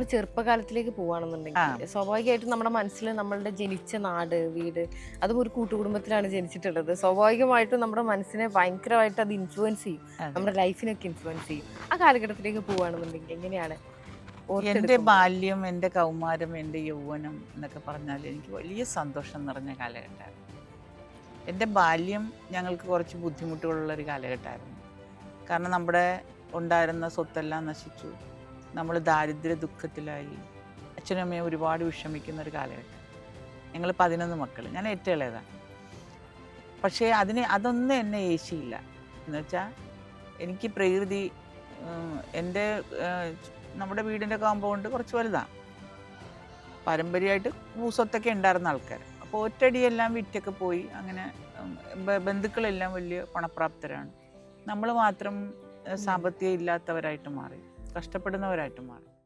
നമ്മൾ ചെറുപ്പകാലത്തിലേക്ക് പോവാണെന്നുണ്ടെങ്കിൽ സ്വാഭാവികമായിട്ടും നമ്മുടെ മനസ്സിൽ നമ്മളുടെ ജനിച്ച നാട് വീട് അതും ഒരു കൂട്ടുകുടുംബത്തിലാണ് ജനിച്ചിട്ടുള്ളത്. സ്വാഭാവികമായിട്ടും നമ്മുടെ മനസ്സിനെ ഭയങ്കരമായിട്ട് അത് ഇൻഫ്ലുവൻസ് ചെയ്യും. നമ്മുടെ ലൈഫിനൊക്കെ ഇൻഫ്ലുവൻസ് ചെയ്യും. ആ കാലഘട്ടത്തിലേക്ക് പോവാണെന്നുണ്ടെങ്കിൽ എങ്ങനെയാണ് എന്റെ ബാല്യം എന്റെ കൗമാരം എന്റെ യൗവനം എന്നൊക്കെ പറഞ്ഞാൽ എനിക്ക് വലിയ സന്തോഷം നിറഞ്ഞ കാലഘട്ടമായിരുന്നു. എന്റെ ബാല്യം ഞങ്ങൾക്ക് കുറച്ച് ബുദ്ധിമുട്ടുകളുള്ള ഒരു കാലഘട്ടമായിരുന്നു. കാരണം നമ്മുടെ ഉണ്ടായിരുന്ന സ്വത്തെല്ലാം നശിച്ചു. നമ്മൾ ദാരിദ്ര്യ ദുഃഖത്തിലായി. അച്ഛനും അമ്മയും ഒരുപാട് വിഷമിക്കുന്ന ഒരു കാലഘട്ടം. ഞങ്ങൾ പതിനൊന്ന് മക്കൾ ഞാൻ ഏറ്റവും ഇളയതാണ്. പക്ഷേ അതിന് അതൊന്നും എന്നെ ഏശിയില്ല. എന്നുവെച്ചാൽ എനിക്ക് പ്രകൃതി എന്റെ നമ്മുടെ വീടിന്റെ കോമ്പൗണ്ട് കുറച്ച് വലുതാണ് പാരമ്പര്യമായിട്ട് ഭൂസ്വത്തൊക്കെ ഉണ്ടായിരുന്ന ആൾക്കാർ അപ്പോൾ ഒറ്റടിയെല്ലാം വിറ്റൊക്കെ പോയി അങ്ങനെ ബന്ധുക്കളെല്ലാം വലിയ പണപ്രാപ്തരാണ്. നമ്മൾ മാത്രം സാമ്പത്തികം ഇല്ലാത്തവരായിട്ട് മാറി. കഷ്ടപ്പെടുന്നവരായിട്ട് മാറി.